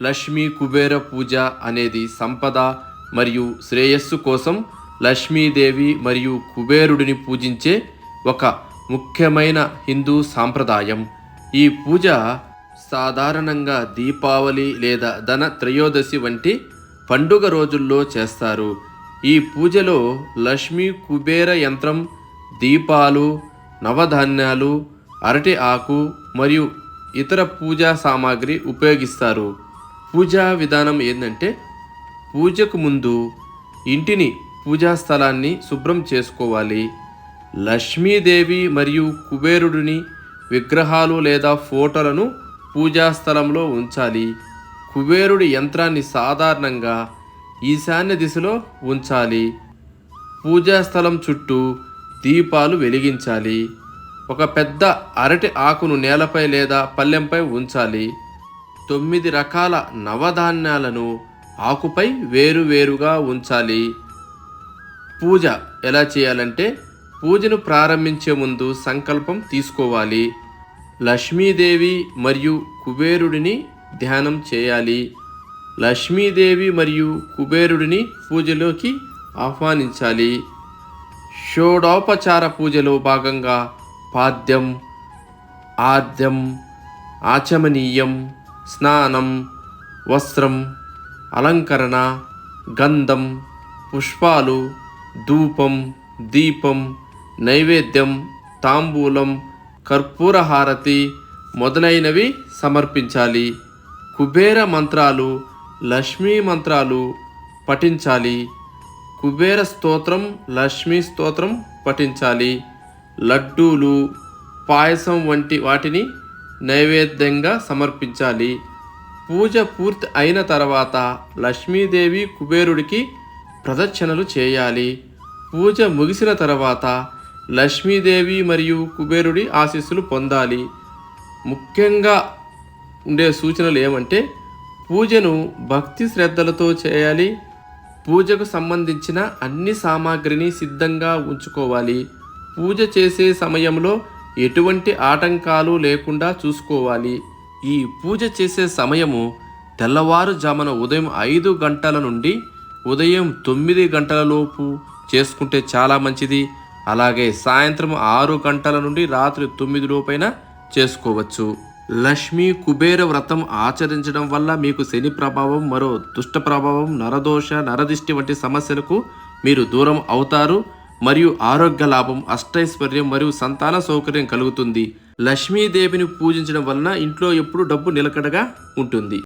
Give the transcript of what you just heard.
లక్ష్మీ కుబేర పూజ అనేది సంపద మరియు శ్రేయస్సు కోసం లక్ష్మీదేవి మరియు కుబేరుడిని పూజించే ఒక ముఖ్యమైన హిందూ సాంప్రదాయం. ఈ పూజ సాధారణంగా దీపావళి లేదా ధన త్రయోదశి వంటి పండుగ రోజుల్లో చేస్తారు. ఈ పూజలో లక్ష్మీ కుబేర యంత్రం దీపాలు నవధాన్యాలు అరటి ఆకు మరియు ఇతర పూజా సామాగ్రి ఉపయోగిస్తారు. పూజా విధానం ఏంటంటే పూజకు ముందు ఇంటిని పూజా స్థలాన్ని శుభ్రం చేసుకోవాలి. లక్ష్మీదేవి మరియు కుబేరుడిని విగ్రహాలు లేదా ఫోటోలను పూజా స్థలంలో ఉంచాలి. కుబేరుడి యంత్రాన్ని సాధారణంగా ఈశాన్య దిశలో ఉంచాలి. పూజా స్థలం చుట్టూ దీపాలు వెలిగించాలి. ఒక పెద్ద అరటి ఆకును నేలపై లేదా పల్లెంపై ఉంచాలి. తొమ్మిది రకాల నవధాన్యాలను ఆకుపై వేరువేరుగా ఉంచాలి. పూజ ఎలా చేయాలంటే పూజను ప్రారంభించే ముందు సంకల్పం తీసుకోవాలి. లక్ష్మీదేవి మరియు కుబేరుడిని ధ్యానం చేయాలి. లక్ష్మీదేవి మరియు కుబేరుడిని పూజలోకి ఆహ్వానించాలి. షోడోపచార పూజలో భాగంగా పాద్యం ఆద్యం ఆచమనీయం స్నానం వస్త్రం అలంకరణ గంధం పుష్పాలు ధూపం దీపం నైవేద్యం తాంబూలం కర్పూర హారతి మొదలైనవి సమర్పించాలి. కుబేర మంత్రాలు లక్ష్మీ మంత్రాలు పఠించాలి. కుబేర స్తోత్రం లక్ష్మీ స్తోత్రం పఠించాలి. లడ్డూలు పాయసం వంటి వాటిని నైవేద్యంగా సమర్పించాలి. పూజ పూర్తి అయిన తర్వాత లక్ష్మీదేవి కుబేరుడికి ప్రదక్షిణలు చేయాలి. పూజ ముగిసిన తర్వాత లక్ష్మీదేవి మరియు కుబేరుడి ఆశీస్సులు పొందాలి. ముఖ్యంగా ఉండే సూచనలు ఏమంటే పూజను భక్తి శ్రద్ధలతో చేయాలి. పూజకు సంబంధించిన అన్ని సామాగ్రిని సిద్ధంగా ఉంచుకోవాలి. పూజ చేసే సమయంలో ఎటువంటి ఆటంకాలు లేకుండా చూసుకోవాలి. ఈ పూజ చేసే సమయము తెల్లవారుజామున ఉదయం ఐదు గంటల నుండి ఉదయం తొమ్మిది గంటలలోపు చేసుకుంటే చాలా మంచిది. అలాగే సాయంత్రం ఆరు గంటల నుండి రాత్రి తొమ్మిది లోపైన చేసుకోవచ్చు. లక్ష్మీ కుబేర వ్రతం ఆచరించడం వల్ల మీకు శని ప్రభావం మరో దుష్ట ప్రభావం నరదోష నరదిష్టి వంటి సమస్యలకు మీరు దూరం అవుతారు. మరియు ఆరోగ్య లాభం అష్టైశ్వర్యం మరియు సంతాన సౌకర్యం కలుగుతుంది. లక్ష్మీదేవిని పూజించడం వలన ఇంట్లో ఎప్పుడు డబ్బు నిలకడగా ఉంటుంది.